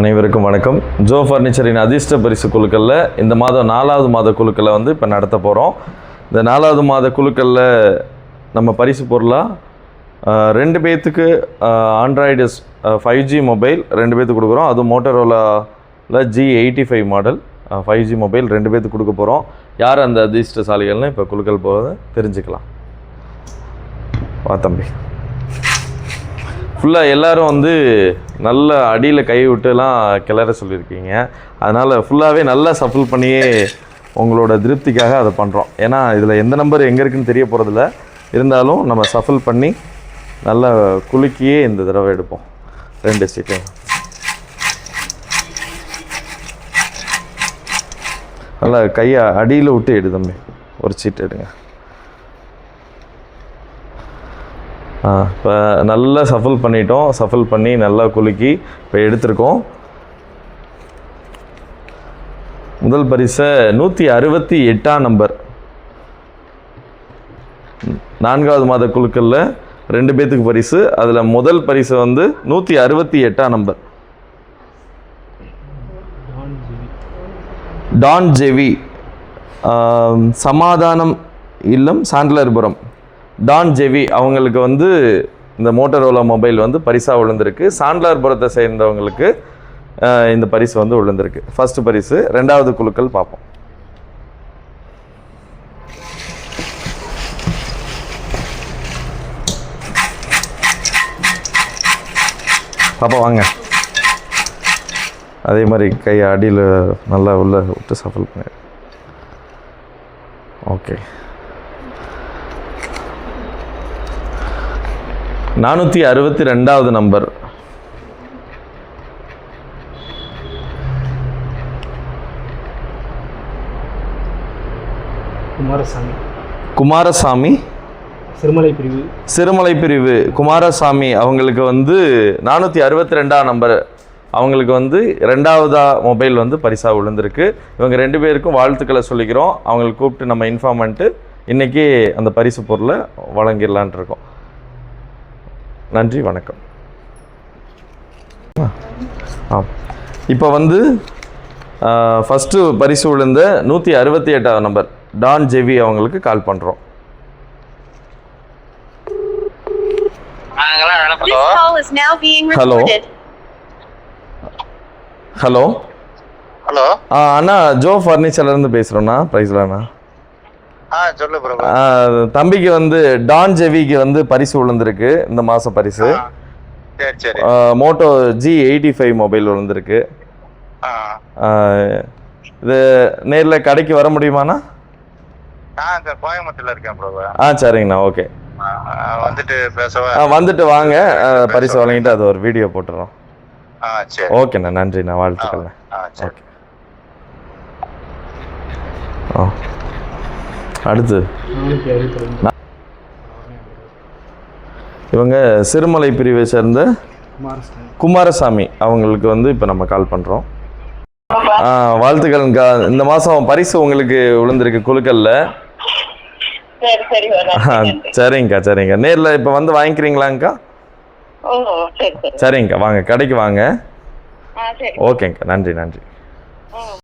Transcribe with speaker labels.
Speaker 1: அனைவருக்கும் வணக்கம். ஜோ ஃபர்னிச்சரின் அதிர்ஷ்ட பரிசு குழுக்களில் இந்த மாதம் நாலாவது மாத குழுக்களை வந்து இப்போ நடத்த போகிறோம் இந்த நாலாவது மாத குழுக்களில் நம்ம பரிசு பொருளாக ரெண்டு பேர்த்துக்கு ஆண்ட்ராய்டு ஃபைவ் ஜி மொபைல் ரெண்டு பேர்த்துக்கு கொடுக்குறோம். அதுவும் மோட்டரோலாவில் G eighty five model five G mobile ரெண்டு பேர்த்துக்கு கொடுக்க போகிறோம் யார் அந்த அதிர்ஷ்டசாலிகள்னு இப்போ குழுக்கள் போகிறத தெரிஞ்சுக்கலாம். வா தம்பி. ஃபுல்லாக எல்லாரும் வந்து நல்ல அடியில் கை விட்டுலாம் கிளற சொல்லியிருக்கீங்க. அதனால் ஃபுல்லாகவே நல்லா சஃபில் பண்ணியே உங்களோட திருப்திக்காக அதை பண்ணுறோம் ஏன்னா இதில் எந்த நம்பர் எங்கே இருக்குன்னு தெரிய போகிறதில்ல இருந்தாலும் நம்ம சஃபில் பண்ணி நல்லா குலுக்கியே இந்த தடவை எடுப்போம். ரெண்டு சீட்டையும் நல்லா கையை அடியில் விட்டு எடு தம்பி. ஒரு சீட் எடுங்க ஆ இப்போ நல்லா சஃபல் பண்ணிட்டோம். சஃபல் பண்ணி நல்லா குலுக்கி இப்போ எடுத்திருக்கோம். முதல் பரிசை நூற்றி அறுபத்தி எட்டாம் நம்பர் நான்காவது மாத குழுக்களில் ரெண்டு பேத்துக்கு பரிசு. அதில் முதல் பரிசு வந்து நூற்றி அறுபத்தி எட்டாம் நம்பர் டான் ஜெவி. சமாதானம் இல்லம் சாண்டலர்புரம் டான் ஜெவி அவங்களுக்கு வந்து இந்த மோட்டரோலா மொபைல் வந்து பரிசாக விழுந்திருக்கு. சாண்ட்லார்புரத்தை சேர்ந்தவங்களுக்கு இந்த பரிசு வந்து விழுந்திருக்கு. ஃபஸ்ட்டு பரிசு. ரெண்டாவது குழுக்கள் பார்ப்போம். பாப்பா வாங்க. அதே மாதிரி கை அடியில் நல்லா உள்ள விட்டு சஃபல் பண்ணி. ஓகே நானூற்றி அறுபத்தி ரெண்டாவது நம்பர்.
Speaker 2: குமாரசாமி.
Speaker 1: குமாரசாமி.
Speaker 2: சிறுமலை பிரிவு
Speaker 1: சிறுமலை பிரிவு குமாரசாமி அவங்களுக்கு வந்து நானூற்றி அறுபத்தி ரெண்டாம் நம்பர். அவங்களுக்கு வந்து ரெண்டாவதா மொபைல் வந்து பரிசாக விழுந்திருக்கு. இவங்க ரெண்டு பேருக்கும் வாழ்த்துக்களை சொல்லிக்கிறோம். அவங்களுக்கு கூப்பிட்டு நம்ம இன்ஃபார்ம் பண்ணிட்டு இன்றைக்கி அந்த பரிசு பொருளை வழங்கிடலான் இருக்கோம். நன்றி வணக்கம். ஆ இப்போ வந்து ஃபஸ்ட்டு பரிசு விழுந்த நூற்றி அறுபத்தி எட்டாவது நம்பர் டான் ஜெவி அவங்களுக்கு கால் பண்ணுறோம். Hello
Speaker 3: hello.
Speaker 1: ஆ அண்ணா ஜோ ஃபர்னிச்சர்லேருந்து பேசுகிறோண்ணா ப்ரைஸ்லாண்ணா தம்பிக்கு வந்து டான் ஜெவிக்கு வந்து பரிசு விழுந்திருக்கு இந்த மாதம் பரிசு.
Speaker 3: சரி சரி.
Speaker 1: ஆ, Moto G eighty five mobile விழுந்திருக்கு இது நேரில் கடைக்கு வர முடியுமாண்ணா?
Speaker 3: கோயம்புத்தூர்ல இருக்கேன்
Speaker 1: ஆ சரிங்கண்ணா ஓகே.
Speaker 3: வந்துட்டு பேசவா?
Speaker 1: வந்துட்டு வாங்க. பரிசு வழங்கிட்டு அது ஒரு வீடியோ போட்டுறோம்.
Speaker 3: ஆ சரி.
Speaker 1: ஓகேண்ணா நன்றிண்ணா வாழ்த்துக்கள்ண்ணா.
Speaker 3: ஆ சரி.
Speaker 1: ஓகே. ஆ. அடுத்து. இவங்க சிறுமலை பிரிவை சேர்ந்த
Speaker 2: குமாரசாமி
Speaker 1: அவங்களுக்கு வந்து இப்போ நம்ம கால் பண்ணுறோம் வாழ்த்துக்கள்ங்கா இந்த மாதம் பரிசு உங்களுக்கு விழுந்திருக்கு
Speaker 4: வரேன்.
Speaker 1: சரிங்கக்கா சரிங்க நேரில் இப்போ வந்து வாங்கிக்கிறீங்களாங்க்கா?
Speaker 4: ஓ சரி சரி.
Speaker 1: சரிங்கக்கா வாங்க கடைக்கு வாங்க.
Speaker 4: ஆ சரி.
Speaker 1: ஓகேங்க்கா நன்றி நன்றி.